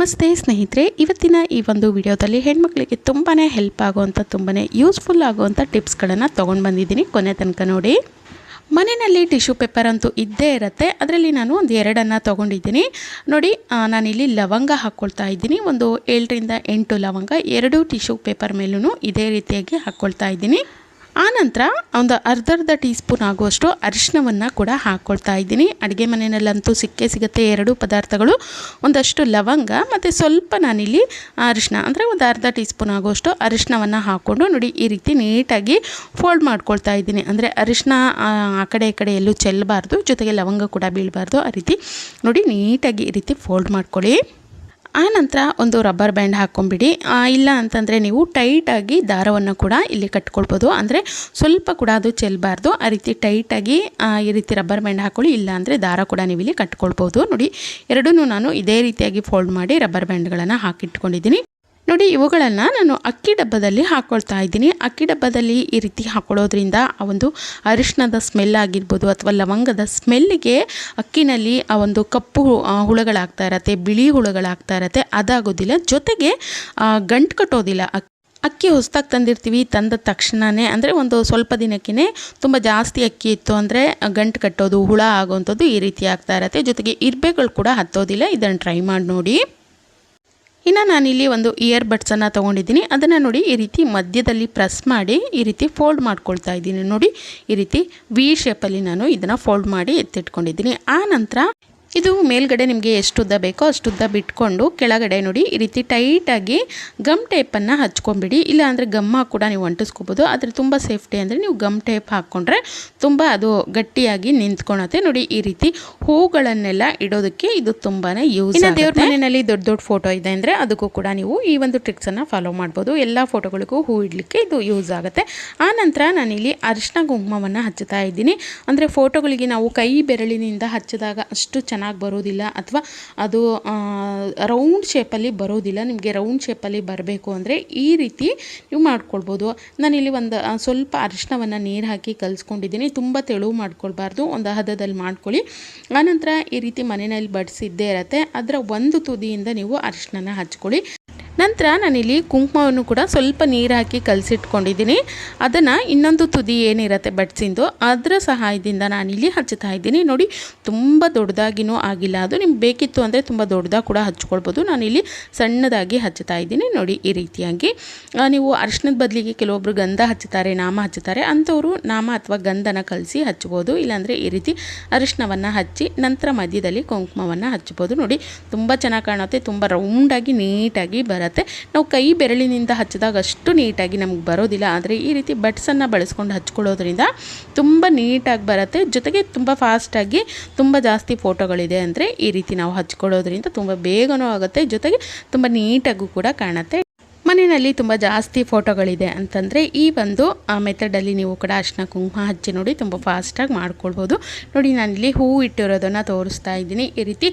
ನಮಸ್ತೆ ಸ್ನೇಹಿತರೆ, ಇವತ್ತಿನ ಈ ಒಂದು ವಿಡಿಯೋದಲ್ಲಿ ಹೆಣ್ಮಕ್ಳಿಗೆ ತುಂಬಾ ಹೆಲ್ಪ್ ಆಗುವಂಥ ತುಂಬಾ ಯೂಸ್ಫುಲ್ ಆಗುವಂಥ ಟಿಪ್ಸ್ಗಳನ್ನು ತೊಗೊಂಡು ಬಂದಿದ್ದೀನಿ. ಕೊನೆ ತನಕ ನೋಡಿ. ಮನೆಯಲ್ಲಿ ಟಿಶ್ಯೂ ಪೇಪರ್ ಅಂತೂ ಇದ್ದೇ ಇರುತ್ತೆ. ಅದರಲ್ಲಿ ನಾನು ಒಂದು ಎರಡನ್ನು ತೊಗೊಂಡಿದ್ದೀನಿ. ನೋಡಿ ನಾನಿಲ್ಲಿ ಲವಂಗ ಹಾಕ್ಕೊಳ್ತಾ ಇದ್ದೀನಿ. ಒಂದು ಏಳರಿಂದ ಎಂಟು ಲವಂಗ, ಎರಡು ಟಿಶ್ಯೂ ಪೇಪರ್ ಮೇಲೂ ಇದೇ ರೀತಿಯಾಗಿ ಹಾಕ್ಕೊಳ್ತಾ ಇದ್ದೀನಿ. ಆನಂತರ ಒಂದು ಅರ್ಧರ್ಧ ಟೀ ಸ್ಪೂನ್ ಆಗುವಷ್ಟು ಅರಿಶಿನವನ್ನು ಕೂಡ ಹಾಕ್ಕೊಳ್ತಾ ಇದ್ದೀನಿ. ಅಡುಗೆ ಮನೆಯಲ್ಲಂತೂ ಸಿಕ್ಕೇ ಸಿಗುತ್ತೆ ಎರಡು ಪದಾರ್ಥಗಳು. ಒಂದಷ್ಟು ಲವಂಗ ಮತ್ತು ಸ್ವಲ್ಪ ನಾನಿಲ್ಲಿ ಅರಿಶಿನ ಅಂದರೆ ಒಂದು ಅರ್ಧ ಟೀ ಸ್ಪೂನ್ ಆಗುವಷ್ಟು ಅರಿಶಿನವನ್ನು ಹಾಕ್ಕೊಂಡು ನೋಡಿ ಈ ರೀತಿ ನೀಟಾಗಿ ಫೋಲ್ಡ್ ಮಾಡ್ಕೊಳ್ತಾ ಇದ್ದೀನಿ. ಅಂದರೆ ಅರಿಶಿನ ಆ ಕಡೆ ಈ ಕಡೆ ಎಲ್ಲೂ ಚೆಲ್ಲಬಾರ್ದು, ಜೊತೆಗೆ ಲವಂಗ ಕೂಡ ಬೀಳಬಾರ್ದು. ಆ ರೀತಿ ನೋಡಿ ನೀಟಾಗಿ ಈ ರೀತಿ ಫೋಲ್ಡ್ ಮಾಡ್ಕೊಳ್ಳಿ. ಆ ನಂತರ ಒಂದು ರಬ್ಬರ್ ಬ್ಯಾಂಡ್ ಹಾಕ್ಕೊಂಬಿಡಿ ಇಲ್ಲ ಅಂತಂದರೆ ನೀವು ಟೈಟಾಗಿ ದಾರವನ್ನು ಕೂಡ ಇಲ್ಲಿ ಕಟ್ಕೊಳ್ಬೋದು. ಅಂದರೆ ಸ್ವಲ್ಪ ಕೂಡ ಅದು ಚೆಲ್ಲಬಾರ್ದು ಆ ರೀತಿ ಟೈಟಾಗಿ ಈ ರೀತಿ ರಬ್ಬರ್ ಬ್ಯಾಂಡ್ ಹಾಕ್ಕೊಳ್ಳಿ ಇಲ್ಲ ಅಂದರೆ ದಾರ ಕೂಡ ನೀವು ಇಲ್ಲಿ ಕಟ್ಕೊಳ್ಬೋದು. ನೋಡಿ ಎರಡೂ ನಾನು ಇದೇ ರೀತಿಯಾಗಿ ಫೋಲ್ಡ್ ಮಾಡಿ ರಬ್ಬರ್ ಬ್ಯಾಂಡ್ಗಳನ್ನು ಹಾಕಿಟ್ಕೊಂಡಿದ್ದೀನಿ. ನೋಡಿ, ಇವುಗಳನ್ನು ನಾನು ಅಕ್ಕಿ ಡಬ್ಬದಲ್ಲಿ ಹಾಕ್ಕೊಳ್ತಾ ಇದ್ದೀನಿ. ಅಕ್ಕಿ ಡಬ್ಬದಲ್ಲಿ ಈ ರೀತಿ ಹಾಕೊಳ್ಳೋದ್ರಿಂದ ಆ ಒಂದು ಅರಿಶಿಣದ ಸ್ಮೆಲ್ ಆಗಿರ್ಬೋದು ಅಥವಾ ಲವಂಗದ ಸ್ಮೆಲ್ಲಿಗೆ ಅಕ್ಕಿನಲ್ಲಿ ಆ ಒಂದು ಕಪ್ಪು ಹುಳುಗಳಾಗ್ತಾ ಇರತ್ತೆ, ಬಿಳಿ ಹುಳುಗಳಾಗ್ತಾ ಇರತ್ತೆ, ಅದಾಗೋದಿಲ್ಲ. ಜೊತೆಗೆ ಗಂಟು ಕಟ್ಟೋದಿಲ್ಲ. ಅಕ್ಕಿ ಅಕ್ಕಿ ಹೊಸ್ದಾಗಿ ತಂದಿರ್ತೀವಿ, ತಂದ ತಕ್ಷಣವೇ ಅಂದರೆ ಒಂದು ಸ್ವಲ್ಪ ದಿನಕ್ಕೇ ತುಂಬ ಜಾಸ್ತಿ ಅಕ್ಕಿ ಇತ್ತು ಅಂದರೆ ಗಂಟು ಕಟ್ಟೋದು, ಹುಳ ಆಗೋವಂಥದ್ದು ಈ ರೀತಿ ಆಗ್ತಾ ಇರತ್ತೆ. ಜೊತೆಗೆ ಇರ್ಬೆಗಳು ಕೂಡ ಹತ್ತೋದಿಲ್ಲ. ಇದನ್ನು ಟ್ರೈ ಮಾಡಿ ನೋಡಿ. ಇನ್ನು ನಾನಿಲ್ಲಿ ಒಂದು ಇಯರ್ ಬಡ್ಸನ್ನು ತೊಗೊಂಡಿದ್ದೀನಿ. ಅದನ್ನು ನೋಡಿ ಈ ರೀತಿ ಮಧ್ಯದಲ್ಲಿ ಪ್ರೆಸ್ ಮಾಡಿ ಈ ರೀತಿ ಫೋಲ್ಡ್ ಮಾಡ್ಕೊಳ್ತಾ ಇದ್ದೀನಿ. ನೋಡಿ ಈ ರೀತಿ ವಿ ಶೇಪಲ್ಲಿ ನಾನು ಇದನ್ನು ಫೋಲ್ಡ್ ಮಾಡಿ ಎತ್ತಿಟ್ಕೊಂಡಿದ್ದೀನಿ. ಆ ನಂತರ ಇದು ಮೇಲ್ಗಡೆ ನಿಮಗೆ ಎಷ್ಟು ಉದ್ದ ಬೇಕೋ ಅಷ್ಟು ಉದ್ದ ಬಿಟ್ಕೊಂಡು ಕೆಳಗಡೆ ನೋಡಿ ಈ ರೀತಿ ಟೈಟಾಗಿ ಗಮ್ ಟೇಪನ್ನು ಹಚ್ಕೊಂಬಿಡಿ. ಇಲ್ಲ ಅಂದರೆ ಗಮ್ಮ ಕೂಡ ನೀವು ಅಂಟಿಸ್ಕೋಬೋದು. ಆದರೆ ತುಂಬ ಸೇಫ್ಟಿ ಅಂದರೆ ನೀವು ಗಮ್ ಟೇಪ್ ಹಾಕ್ಕೊಂಡ್ರೆ ತುಂಬ ಅದು ಗಟ್ಟಿಯಾಗಿ ನಿಂತ್ಕೊಳತ್ತೆ. ನೋಡಿ ಈ ರೀತಿ ಹೂಗಳನ್ನೆಲ್ಲ ಇಡೋದಕ್ಕೆ ಇದು ತುಂಬಾ ಯೂಸ್ ಇನ್ನು ದೇವ್ರ ಮನೆಯಲ್ಲಿ ದೊಡ್ಡ ದೊಡ್ಡ ಫೋಟೋ ಇದೆ ಅಂದರೆ ಅದಕ್ಕೂ ಕೂಡ ನೀವು ಈ ಒಂದು ಟ್ರಿಕ್ಸನ್ನು ಫಾಲೋ ಮಾಡ್ಬೋದು. ಎಲ್ಲ ಫೋಟೋಗಳಿಗೂ ಹೂ ಇಡಲಿಕ್ಕೆ ಇದು ಯೂಸ್ ಆಗುತ್ತೆ. ಆ ನಂತರ ನಾನಿಲ್ಲಿ ಅರಿಶಿನ ಕುಂಕುಮವನ್ನು ಹಚ್ಚುತ್ತಾ ಇದ್ದೀನಿ. ಅಂದರೆ ಫೋಟೋಗಳಿಗೆ ನಾವು ಕೈ ಬೆರಳಿನಿಂದ ಹಚ್ಚಿದಾಗ ಅಷ್ಟು ಚೆನ್ನಾಗಿ ಬರೋದಿಲ್ಲ ಅಥವಾ ಅದು ರೌಂಡ್ ಶೇಪಲ್ಲಿ ಬರೋದಿಲ್ಲ, ನಿಮಗೆ ರೌಂಡ್ ಶೇಪಲ್ಲಿ ಬರಬೇಕು ಅಂದರೆ ಈ ರೀತಿ ನೀವು ಮಾಡ್ಕೊಳ್ಬೋದು. ನಾನಿಲ್ಲಿ ಒಂದು ಸ್ವಲ್ಪ ಅರಿಶಿನವನ್ನು ನೀರು ಹಾಕಿ ಕಲಿಸ್ಕೊಂಡಿದ್ದೀನಿ. ತುಂಬ ತೆಳು ಮಾಡ್ಕೊಳ್ಬಾರ್ದು, ಒಂದು ಹದದಲ್ಲಿ ಮಾಡ್ಕೊಳ್ಳಿ. ಆನಂತರ ಈ ರೀತಿ ಮನೆಯಲ್ಲಿ ಬಡಿಸಿದ್ದೇ ಇರತ್ತೆ. ಅದರ ಒಂದು ತುದಿಯಿಂದ ನೀವು ಅರಿಶಿನ ಹಚ್ಕೊಳ್ಳಿ. ನಂತರ ನಾನಿಲ್ಲಿ ಕುಂಕುಮವನ್ನು ಕೂಡ ಸ್ವಲ್ಪ ನೀರು ಹಾಕಿ ಕಲಸಿಟ್ಕೊಂಡಿದ್ದೀನಿ. ಅದನ್ನು ಇನ್ನೊಂದು ತುದಿ ಏನಿರುತ್ತೆ ಬಡ್ಸಿಂದು ಅದರ ಸಹಾಯದಿಂದ ನಾನಿಲ್ಲಿ ಹಚ್ಚುತ್ತಾ ಇದ್ದೀನಿ. ನೋಡಿ, ತುಂಬ ದೊಡ್ಡದಾಗಿನೂ ಆಗಿಲ್ಲ. ಅದು ನಿಮ್ಗೆ ಬೇಕಿತ್ತು ಅಂದರೆ ತುಂಬ ದೊಡ್ಡದಾಗಿ ಕೂಡ ಹಚ್ಕೊಳ್ಬೋದು. ನಾನಿಲ್ಲಿ ಸಣ್ಣದಾಗಿ ಹಚ್ಚುತ್ತಾ ಇದ್ದೀನಿ. ನೋಡಿ, ಈ ರೀತಿಯಾಗಿ. ನೀವು ಅರ್ಶನದ ಬದಲಿಗೆ ಕೆಲವೊಬ್ಬರು ಗಂಧ ಹಚ್ಚುತ್ತಾರೆ, ನಾಮ ಹಚ್ಚುತ್ತಾರೆ, ಅಂಥವರು ನಾಮ ಅಥವಾ ಗಂಧನ ಕಲಸಿ ಹಚ್ಬೋದು ಇಲ್ಲಾಂದರೆ ಈ ರೀತಿ ಅರಿಶಿನವನ್ನು ಹಚ್ಚಿ ನಂತರ ಮಧ್ಯದಲ್ಲಿ ಕುಂಕುಮವನ್ನು ಹಚ್ಬೋದು ನೋಡಿ, ತುಂಬ ಚೆನ್ನಾಗಿ ಕಾಣುತ್ತೆ. ತುಂಬ ರೌಂಡಾಗಿ ನೀಟಾಗಿ ಬರುತ್ತೆ ನಾವು ಕೈ ಬೆರಳಿನಿಂದ ಹಚ್ಚಿದಾಗ ಅಷ್ಟು ನೀಟಾಗಿ ನಮ್ಗೆ ಬರೋದಿಲ್ಲ. ಆದರೆ ಈ ರೀತಿ ಬಟ್ಸನ್ನು ಬಳಸ್ಕೊಂಡು ಹಚ್ಕೊಳ್ಳೋದ್ರಿಂದ ತುಂಬ ನೀಟಾಗಿ ಬರುತ್ತೆ. ಜೊತೆಗೆ ತುಂಬ ಫಾಸ್ಟಾಗಿ ತುಂಬ ಜಾಸ್ತಿ ಫೋಟೋಗಳಿದೆ ಅಂದರೆ ಈ ರೀತಿ ನಾವು ಹಚ್ಕೊಳ್ಳೋದ್ರಿಂದ ತುಂಬ ಬೇಗನೂ ಆಗುತ್ತೆ. ಜೊತೆಗೆ ತುಂಬ ನೀಟಾಗೂ ಕೂಡ ಕಾಣುತ್ತೆ. ಮನೆಯಲ್ಲಿ ತುಂಬ ಜಾಸ್ತಿ ಫೋಟೋಗಳಿದೆ ಅಂತಂದರೆ ಈ ಒಂದು ಮೆಥಡಲ್ಲಿ ನೀವು ಕೂಡ ಅರ್ಶಿನ ಕುಂಕುಮ ಹಚ್ಚಿ ನೋಡಿ ತುಂಬ ಫಾಸ್ಟಾಗಿ ಮಾಡ್ಕೊಳ್ಬೋದು. ನೋಡಿ ನಾನಿಲ್ಲಿ ಹೂ ಇಟ್ಟಿರೋದನ್ನು ತೋರಿಸ್ತಾ ಇದ್ದೀನಿ. ಈ ರೀತಿ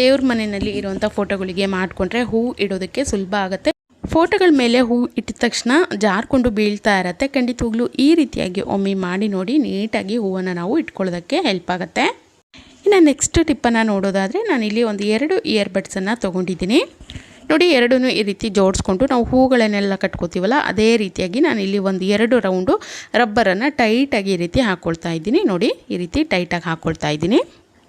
ದೇವ್ರ ಮನೆಯಲ್ಲಿ ಇರುವಂಥ ಫೋಟೋಗಳಿಗೆ ಮಾಡಿಕೊಂಡ್ರೆ ಹೂವು ಇಡೋದಕ್ಕೆ ಸುಲಭ ಆಗುತ್ತೆ. ಫೋಟೋಗಳ ಮೇಲೆ ಹೂ ಇಟ್ಟಿದ ತಕ್ಷಣ ಜಾರ್ಕೊಂಡು ಬೀಳ್ತಾ ಇರತ್ತೆ. ಖಂಡಿತವಾಗ್ಲೂ ಈ ರೀತಿಯಾಗಿ ಒಮ್ಮೆ ಮಾಡಿ ನೋಡಿ ನೀಟಾಗಿ ಹೂವನ್ನು ನಾವು ಇಟ್ಕೊಳ್ಳೋದಕ್ಕೆ ಹೆಲ್ಪ್ ಆಗುತ್ತೆ. ಇನ್ನು ನೆಕ್ಸ್ಟ್ ಟಿಪ್ಪನ್ನು ನೋಡೋದಾದರೆ ನಾನಿಲ್ಲಿ ಒಂದು ಎರಡು ಇಯರ್ ಬಡ್ಸನ್ನು ತೊಗೊಂಡಿದ್ದೀನಿ. ನೋಡಿ ಎರಡೂ ಈ ರೀತಿ ಜೋಡಿಸ್ಕೊಂಡು ನಾವು ಹೂಗಳನ್ನೆಲ್ಲ ಕಟ್ಕೋತೀವಲ್ಲ, ಅದೇ ರೀತಿಯಾಗಿ ನಾನು ಇಲ್ಲಿ ಒಂದು ಎರಡು ರೌಂಡು ರಬ್ಬರನ್ನು ಟೈಟಾಗಿ ಈ ರೀತಿ ಹಾಕ್ಕೊಳ್ತಾ ಇದ್ದೀನಿ. ನೋಡಿ, ಈ ರೀತಿ ಟೈಟಾಗಿ ಹಾಕ್ಕೊಳ್ತಾ ಇದ್ದೀನಿ.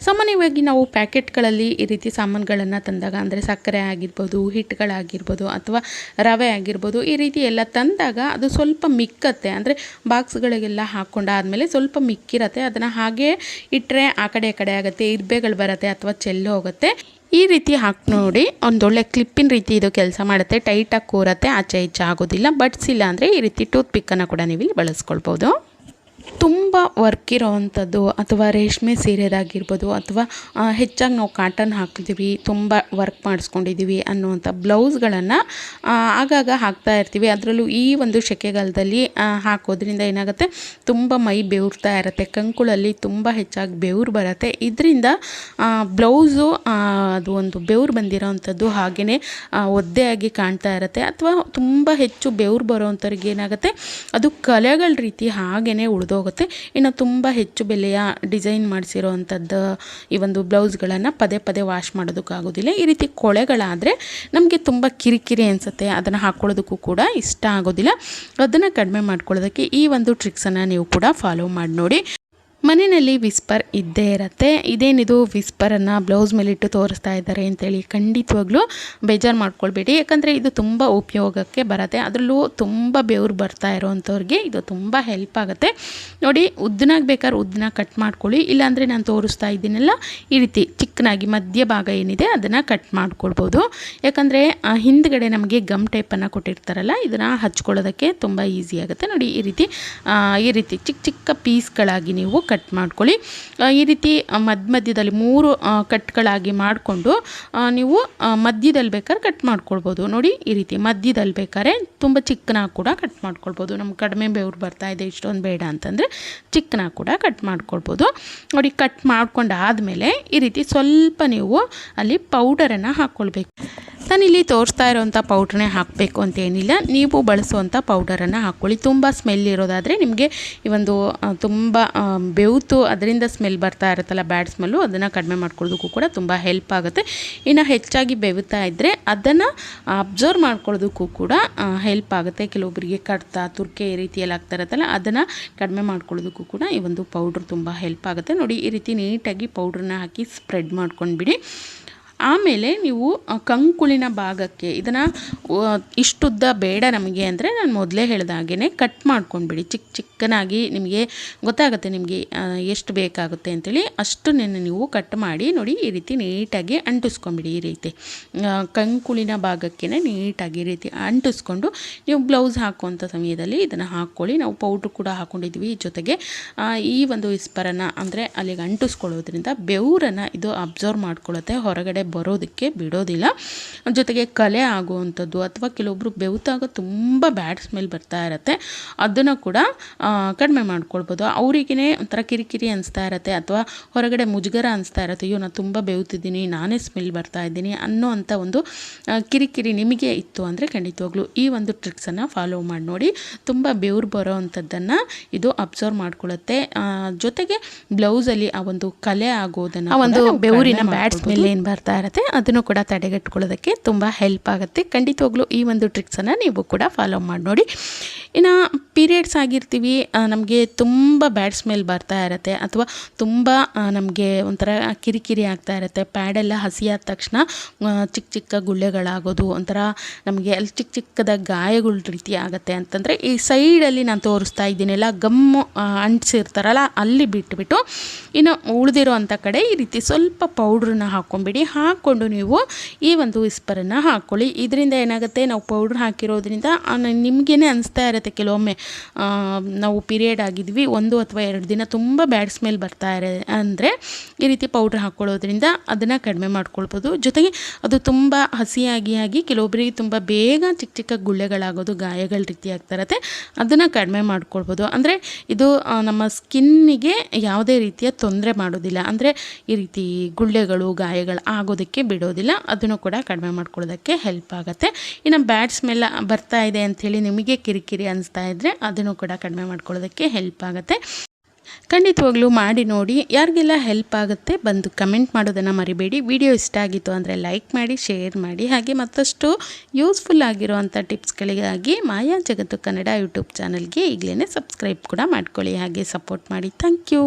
ಸಾಮಾನ್ಯವಾಗಿ ನಾವು ಪ್ಯಾಕೆಟ್ಗಳಲ್ಲಿ ಈ ರೀತಿ ಸಾಮಾನುಗಳನ್ನು ತಂದಾಗ, ಅಂದರೆ ಸಕ್ಕರೆ ಆಗಿರ್ಬೋದು ಹಿಟ್ಟುಗಳಾಗಿರ್ಬೋದು ಅಥವಾ ರವೆ ಆಗಿರ್ಬೋದು, ಈ ರೀತಿ ಎಲ್ಲ ತಂದಾಗ ಅದು ಸ್ವಲ್ಪ ಮಿಕ್ಕತ್ತೆ. ಅಂದರೆ ಬಾಕ್ಸ್ಗಳಿಗೆಲ್ಲ ಹಾಕ್ಕೊಂಡಾದ್ಮೇಲೆ ಸ್ವಲ್ಪ ಮಿಕ್ಕಿರತ್ತೆ. ಅದನ್ನು ಹಾಗೆ ಇಟ್ಟರೆ ಆ ಕಡೆ ಈ ಕಡೆ ಆಗುತ್ತೆ, ಇರ್ಬೆಗಳು ಬರುತ್ತೆ ಅಥವಾ ಚೆಲ್ಲು ಹೋಗುತ್ತೆ ಈ ರೀತಿ ಹಾಕಿ ನೋಡಿ, ಒಂದೊಳ್ಳೆ ಕ್ಲಿಪ್ಪಿನ ರೀತಿ ಇದು ಕೆಲಸ ಮಾಡುತ್ತೆ. ಟೈಟಾಗಿ ಕೂರತ್ತೆ, ಆಚೆ ಈಚೆ ಆಗೋದಿಲ್ಲ. ಬಡ್ಸಿಲ್ಲ ಅಂದರೆ ಈ ರೀತಿ ಟೂತ್ ಪಿಕ್ಕನ್ನು ಕೂಡ ನೀವು ಇಲ್ಲಿ ಬಳಸ್ಕೊಳ್ಬೋದು. ತುಂಬ ವರ್ಕ್ ಇರೋವಂಥದ್ದು ಅಥವಾ ರೇಷ್ಮೆ ಸೀರೆದಾಗಿರ್ಬೋದು ಅಥವಾ ಹೆಚ್ಚಾಗಿ ನಾವು ಕಾಟನ್ ಹಾಕಿದ್ದೀವಿ ತುಂಬ ವರ್ಕ್ ಮಾಡಿಸ್ಕೊಂಡಿದ್ದೀವಿ ಅನ್ನುವಂಥ ಬ್ಲೌಸ್ಗಳನ್ನು ಆಗಾಗ ಹಾಕ್ತಾ ಇರ್ತೀವಿ. ಅದರಲ್ಲೂ ಈ ಒಂದು ಸೆಕೆಗಾಲದಲ್ಲಿ ಹಾಕೋದ್ರಿಂದ ಏನಾಗುತ್ತೆ, ತುಂಬ ಮೈ ಬೆವರ್ತಾ ಇರುತ್ತೆ, ಕಂಕುಳಲ್ಲಿ ತುಂಬ ಹೆಚ್ಚಾಗಿ ಬೆವರು ಬರುತ್ತೆ. ಇದರಿಂದ ಬ್ಲೌಸು ಅದು ಒಂದು ಬೆವರು ಬಂದಿರೋವಂಥದ್ದು ಹಾಗೆಯೇ ಒದ್ದೆಯಾಗಿ ಕಾಣ್ತಾ ಇರುತ್ತೆ. ಅಥವಾ ತುಂಬ ಹೆಚ್ಚು ಬೆವರು ಬರೋವಂಥವ್ರಿಗೆ ಏನಾಗುತ್ತೆ, ಅದು ಕಲೆಗಳ ರೀತಿ ಹಾಗೆಯೇ ಉಳಿದು ಮುರಿದೋಗುತ್ತೆ ಇನ್ನು ತುಂಬ ಹೆಚ್ಚು ಬೆಲೆಯ ಡಿಸೈನ್ ಮಾಡಿಸಿರೋ ಅಂಥದ್ದು ಈ ಒಂದು ಬ್ಲೌಸ್ಗಳನ್ನು ಪದೇ ಪದೇ ವಾಶ್ ಮಾಡೋದಕ್ಕಾಗೋದಿಲ್ಲ. ಈ ರೀತಿ ಕೊಳೆಗಳಾದರೆ ನಮಗೆ ತುಂಬ ಕಿರಿಕಿರಿ ಅನಿಸುತ್ತೆ. ಅದನ್ನು ಹಾಕ್ಕೊಳ್ಳೋದಕ್ಕೂ ಕೂಡ ಇಷ್ಟ ಆಗೋದಿಲ್ಲ. ಅದನ್ನು ಕಡಿಮೆ ಮಾಡ್ಕೊಳ್ಳೋದಕ್ಕೆ ಈ ಒಂದು ಟ್ರಿಕ್ಸನ್ನು ನೀವು ಕೂಡ ಫಾಲೋ ಮಾಡಿ ನೋಡಿ. ಮನೆಯಲ್ಲಿ ವಿಸ್ಪರ್ ಇದ್ದೇ ಇರತ್ತೆ. ಇದೇನಿದು? ವಿಸ್ಪರನ್ನು ಬ್ಲೌಸ್ ಮೇಲಿಟ್ಟು ತೋರಿಸ್ತಾ ಇದ್ದಾರೆ ಅಂತೇಳಿ ಖಂಡಿತವಾಗ್ಲೂ ಬೇಜಾರು ಮಾಡ್ಕೊಳ್ಬೇಡಿ. ಯಾಕಂದರೆ ಇದು ತುಂಬ ಉಪಯೋಗಕ್ಕೆ ಬರುತ್ತೆ. ಅದರಲ್ಲೂ ತುಂಬ ಬೆವರು ಬರ್ತಾ ಇರೋವಂಥವ್ರಿಗೆ ಇದು ತುಂಬ ಹೆಲ್ಪ್ ಆಗುತ್ತೆ. ನೋಡಿ, ಉದ್ದನಾಗ ಬೇಕಾದ್ರೆ ಉದ್ದನ ಕಟ್ ಮಾಡ್ಕೊಳ್ಳಿ. ಇಲ್ಲಾಂದರೆ ನಾನು ತೋರಿಸ್ತಾ ಇದ್ದೀನಲ್ಲ, ಈ ರೀತಿ ಚಿಕ್ಕನಾಗಿ ಮಧ್ಯ ಭಾಗ ಏನಿದೆ ಅದನ್ನು ಕಟ್ ಮಾಡ್ಕೊಳ್ಬೋದು. ಯಾಕಂದರೆ ಹಿಂದ್ಗಡೆ ನಮಗೆ ಗಮ್ ಟೈಪನ್ನು ಕೊಟ್ಟಿರ್ತಾರಲ್ಲ, ಇದನ್ನು ಹಚ್ಕೊಳ್ಳೋದಕ್ಕೆ ತುಂಬ ಈಸಿ ಆಗುತ್ತೆ. ನೋಡಿ, ಈ ರೀತಿ ಈ ರೀತಿ ಚಿಕ್ಕ ಚಿಕ್ಕ ಪೀಸ್ಗಳಾಗಿ ನೀವು ಕಟ್ ಮಾಡ್ಕೊಳ್ಳಿ. ಈ ರೀತಿ ಮಧ್ಯ ಮಧ್ಯದಲ್ಲಿ ಮೂರು ಕಟ್ಗಳಾಗಿ ಮಾಡಿಕೊಂಡು ನೀವು ಮಧ್ಯದಲ್ಲಿ ಬೇಕಾದ್ರೆ ಕಟ್ ಮಾಡ್ಕೊಳ್ಬೋದು. ನೋಡಿ, ಈ ರೀತಿ ಮಧ್ಯದಲ್ಲಿ ಬೇಕಾದ್ರೆ ತುಂಬ ಚಿಕ್ಕನಾಗಿ ಕೂಡ ಕಟ್ ಮಾಡ್ಕೊಳ್ಬೋದು. ನಮ್ಗೆ ಕಡಿಮೆ ಬೆವ್ರು ಬರ್ತಾ ಇದೆ, ಇಷ್ಟೊಂದು ಬೇಡ ಅಂತಂದರೆ ಚಿಕ್ಕನಾಗಿ ಕೂಡ ಕಟ್ ಮಾಡ್ಕೊಳ್ಬೋದು. ನೋಡಿ ಕಟ್ ಮಾಡ್ಕೊಂಡಾದಮೇಲೆ ಈ ರೀತಿ ಸ್ವಲ್ಪ ನೀವು ಅಲ್ಲಿ ಪೌಡರನ್ನು ಹಾಕ್ಕೊಳ್ಬೇಕು ನಾನಿಲ್ಲಿ ತೋರಿಸ್ತಾ ಇರೋವಂಥ ಪೌಡ್ರನ್ನೇ ಹಾಕಬೇಕು ಅಂತ ಏನಿಲ್ಲ ನೀವು ಬಳಸುವಂಥ ಪೌಡರನ್ನು ಹಾಕ್ಕೊಳ್ಳಿ. ತುಂಬ ಸ್ಮೆಲ್ ಇರೋದಾದರೆ ನಿಮಗೆ ಈ ಒಂದು ತುಂಬ ಬೆವ್ತು ಅದರಿಂದ ಸ್ಮೆಲ್ ಬರ್ತಾ ಇರುತ್ತಲ್ಲ ಬ್ಯಾಡ್ ಸ್ಮೆಲ್ಲು, ಅದನ್ನು ಕಡಿಮೆ ಮಾಡ್ಕೊಳ್ಳೋದಕ್ಕೂ ಕೂಡ ತುಂಬ ಹೆಲ್ಪ್ ಆಗುತ್ತೆ. ಇನ್ನು ಹೆಚ್ಚಾಗಿ ಬೆವುತ್ತಾ ಇದ್ದರೆ ಅದನ್ನು ಅಬ್ಸರ್ವ್ ಮಾಡ್ಕೊಳ್ಳೋದಕ್ಕೂ ಕೂಡ ಹೆಲ್ಪ್ ಆಗುತ್ತೆ. ಕೆಲವೊಬ್ಬರಿಗೆ ಕಡ್ತ ತುರ್ಕೆ ಈ ರೀತಿಯಲ್ಲಿ ಆಗ್ತಾ ಇರುತ್ತಲ್ಲ, ಅದನ್ನು ಕಡಿಮೆ ಮಾಡ್ಕೊಳ್ಳೋದಕ್ಕೂ ಕೂಡ ಈ ಒಂದು ಪೌಡ್ರ್ ತುಂಬ ಹೆಲ್ಪ್ ಆಗುತ್ತೆ. ನೋಡಿ, ಈ ರೀತಿ ನೀಟಾಗಿ ಪೌಡ್ರನ್ನ ಹಾಕಿ ಸ್ಪ್ರೆಡ್ ಮಾಡ್ಕೊಂಡ್ಬಿಡಿ. ಆಮೇಲೆ ನೀವು ಕಂಕುಳಿನ ಭಾಗಕ್ಕೆ, ಇದನ್ನು ಇಷ್ಟುದ್ದ ಬೇಡ ನಮಗೆ ಅಂದರೆ ನಾನು ಮೊದಲೇ ಹೇಳ್ದಾಗೇ ಕಟ್ ಮಾಡ್ಕೊಂಡ್ಬಿಡಿ. ಚಿಕ್ಕ ಚಿಕ್ಕನಾಗಿ ನಿಮಗೆ ಗೊತ್ತಾಗುತ್ತೆ ನಿಮಗೆ ಎಷ್ಟು ಬೇಕಾಗುತ್ತೆ ಅಂತೇಳಿ. ಅಷ್ಟು ನೀವು ಕಟ್ ಮಾಡಿ ನೋಡಿ ಈ ರೀತಿ ನೀಟಾಗಿ ಅಂಟಿಸ್ಕೊಂಬಿಡಿ ಈ ರೀತಿ. ಕಂಕುಳಿನ ಭಾಗಕ್ಕೆ ನೀಟಾಗಿ ಈ ರೀತಿ ಅಂಟಿಸ್ಕೊಂಡು ನೀವು ಬ್ಲೌಸ್ ಹಾಕುವಂಥ ಸಮಯದಲ್ಲಿ ಇದನ್ನು ಹಾಕ್ಕೊಳ್ಳಿ ನಾವು ಪೌಡ್ರ್ ಕೂಡ ಹಾಕ್ಕೊಂಡಿದ್ವಿ ಜೊತೆಗೆ. ಈ ಒಂದು ವಿಸ್ಪರನ್ನು ಅಂದರೆ ಅಲ್ಲಿಗೆ ಅಂಟಿಸ್ಕೊಳ್ಳೋದ್ರಿಂದ ಬೆವರನ್ನು ಇದು ಅಬ್ಸರ್ವ್ ಮಾಡ್ಕೊಳ್ಳುತ್ತೆ. ಹೊರಗಡೆ ಬರೋದಕ್ಕೆ ಬಿಡೋದಿಲ್ಲ. ಜೊತೆಗೆ ಕಲೆ ಆಗುವಂಥದ್ದು ಅಥವಾ ಕೆಲವೊಬ್ಬರು ಬೆವ್ತಾಗ ತುಂಬ ಬ್ಯಾಡ್ ಸ್ಮೆಲ್ ಬರ್ತಾ ಇರುತ್ತೆ. ಅದನ್ನು ಕೂಡ ಕಡಿಮೆ ಮಾಡ್ಕೊಳ್ಬೋದು. ಅವರಿಗೇ ಒಂಥರ ಕಿರಿಕಿರಿ ಅನಿಸ್ತಾ ಇರುತ್ತೆ ಅಥವಾ ಹೊರಗಡೆ ಮುಜುಗರ ಅನಿಸ್ತಾ ಇರುತ್ತೆ. ಅಯ್ಯೋ ನಾನು ತುಂಬ ಬೆವ್ತಿದ್ದೀನಿ ನಾನೇ ಸ್ಮೆಲ್ ಬರ್ತಾ ಇದ್ದೀನಿ ಅನ್ನೋ ಅಂಥ ಒಂದು ಕಿರಿಕಿರಿ ನಿಮಗೆ ಇತ್ತು ಅಂದರೆ ಖಂಡಿತವಾಗ್ಲೂ ಈ ಒಂದು ಟ್ರಿಕ್ಸನ್ನು ಫಾಲೋ ಮಾಡಿ ನೋಡಿ. ತುಂಬ ಬೆವ್ರು ಬರೋ ಅಂಥದ್ದನ್ನು ಇದು ಅಬ್ಸರ್ವ್ ಮಾಡ್ಕೊಳ್ಳುತ್ತೆ ಜೊತೆಗೆ ಬ್ಲೌಸಲ್ಲಿ ಆ ಒಂದು ಕಲೆ ಆಗೋದನ್ನು ಆ ಒಂದು ಬೆವರಿನ ಬ್ಯಾಡ್ ಸ್ಮೆಲ್ ಏನು ಬರ್ತಾ ಇರುತ್ತೆ. ಅದನ್ನು ಕೂಡ ತಡೆಗಟ್ಕೊಳ್ಳೋದಕ್ಕೆ ತುಂಬ ಹೆಲ್ಪ್ ಆಗುತ್ತೆ. ಖಂಡಿತವಾಗ್ಲೂ ಈ ಒಂದು ಟ್ರಿಕ್ಸನ್ನು ನೀವು ಕೂಡ ಫಾಲೋ ಮಾಡಿ ನೋಡಿ. ಇನ್ನು ಪೀರಿಯಡ್ಸ್ ಆಗಿರ್ತೀವಿ ನಮಗೆ ತುಂಬ ಬ್ಯಾಡ್ ಸ್ಮೆಲ್ ಬರ್ತಾ ಇರುತ್ತೆ ಅಥವಾ ತುಂಬ ನಮಗೆ ಒಂಥರ ಕಿರಿಕಿರಿ ಆಗ್ತಾ ಇರುತ್ತೆ. ಪ್ಯಾಡೆಲ್ಲ ಹಸಿಯಾದ ತಕ್ಷಣ ಚಿಕ್ಕ ಚಿಕ್ಕ ಗುಳ್ಳೆಗಳಾಗೋದು, ಒಂಥರ ನಮಗೆ ಅಲ್ಲಿ ಚಿಕ್ಕ ಚಿಕ್ಕದ ಗಾಯಗಳ ರೀತಿ ಆಗುತ್ತೆ ಅಂತಂದರೆ ಈ ಸೈಡಲ್ಲಿ ನಾನು ತೋರಿಸ್ತಾ ಇದ್ದೀನೆಲ್ಲ ಗಮ್ಮು ಅಂಟಿಸಿರ್ತಾರಲ್ಲ, ಅಲ್ಲಿ ಬಿಟ್ಬಿಟ್ಟು ಇನ್ನು ಉಳಿದಿರೋ ಅಂಥ ಕಡೆ ಈ ರೀತಿ ಸ್ವಲ್ಪ ಪೌಡ್ರನ್ನ ಹಾಕ್ಕೊಂಬಿಡಿ ಹಾಕ್ಕೊಂಡು ನೀವು ಈ ಒಂದು ವಿಸ್ಪರನ್ನು ಹಾಕ್ಕೊಳ್ಳಿ ಇದರಿಂದ ಏನಾಗುತ್ತೆ? ನಾವು ಪೌಡ್ರ್ ಹಾಕಿರೋದ್ರಿಂದ ನಿಮಗೇನೆ ಅನಿಸ್ತಾ ಇರುತ್ತೆ. ಕೆಲವೊಮ್ಮೆ ನಾವು ಪೀರಿಯಡ್ ಆಗಿದ್ವಿ, ಒಂದು ಅಥವಾ ಎರಡು ದಿನ ತುಂಬ ಬ್ಯಾಡ್ ಸ್ಮೆಲ್ ಬರ್ತಾ ಇರ, ಅಂದರೆ ಈ ರೀತಿ ಪೌಡ್ರ್ ಹಾಕ್ಕೊಳ್ಳೋದ್ರಿಂದ ಅದನ್ನು ಕಡಿಮೆ ಮಾಡ್ಕೊಳ್ಬೋದು. ಜೊತೆಗೆ ಅದು ತುಂಬ ಹಸಿಯಾಗಿ ಆಗಿ ಕೆಲವೊಬ್ಬರಿಗೆ ತುಂಬ ಬೇಗ ಚಿಕ್ಕ ಚಿಕ್ಕ ಗುಳ್ಳೆಗಳಾಗೋದು, ಗಾಯಗಳ ರೀತಿ ಆಗ್ತಾ ಇರತ್ತೆ. ಅದನ್ನು ಕಡಿಮೆ ಮಾಡ್ಕೊಳ್ಬೋದು. ಅಂದರೆ ಇದು ನಮ್ಮ ಸ್ಕಿನ್ನಿಗೆ ಯಾವುದೇ ರೀತಿಯ ತೊಂದರೆ ಮಾಡೋದಿಲ್ಲ. ಅಂದರೆ ಈ ರೀತಿ ಗುಳ್ಳೆಗಳು, ಗಾಯಗಳು ಆಗೋದಕ್ಕೆ ಬಿಡೋದಿಲ್ಲ. ಅದನ್ನು ಕೂಡ ಕಡಿಮೆ ಮಾಡ್ಕೊಳ್ಳೋದಕ್ಕೆ ಹೆಲ್ಪ್ ಆಗುತ್ತೆ. ಇನ್ನು ಬ್ಯಾಡ್ ಸ್ಮೆಲ್ ಬರ್ತಾ ಇದೆ ಅಂಥೇಳಿ ನಿಮಗೆ ಕಿರಿಕಿರಿ ಅನಿಸ್ತಾ ಇದ್ದರೆ ಅದನ್ನು ಕೂಡ ಕಡಿಮೆ ಮಾಡ್ಕೊಳ್ಳೋದಕ್ಕೆ ಹೆಲ್ಪ್ ಆಗುತ್ತೆ. ಖಂಡಿತವಾಗ್ಲೂ ಮಾಡಿ ನೋಡಿ. ಯಾರಿಗೆಲ್ಲ ಹೆಲ್ಪ್ ಆಗುತ್ತೆ ಬಂದು ಕಮೆಂಟ್ ಮಾಡೋದನ್ನು ಮರಿಬೇಡಿ. ವಿಡಿಯೋ ಇಷ್ಟ ಆಗಿತ್ತು ಅಂದರೆ ಲೈಕ್ ಮಾಡಿ ಶೇರ್ ಮಾಡಿ. ಹಾಗೆ ಮತ್ತಷ್ಟು ಯೂಸ್ಫುಲ್ ಆಗಿರುವಂಥ ಟಿಪ್ಸ್ಗಳಿಗಾಗಿ ಮಾಯಾ ಜಗತ್ತು ಕನ್ನಡ ಯೂಟ್ಯೂಬ್ ಚಾನಲ್ಗೆ ಈಗಲೇ ಸಬ್ಸ್ಕ್ರೈಬ್ ಕೂಡ ಮಾಡ್ಕೊಳ್ಳಿ. ಹಾಗೆ ಸಪೋರ್ಟ್ ಮಾಡಿ. Thank you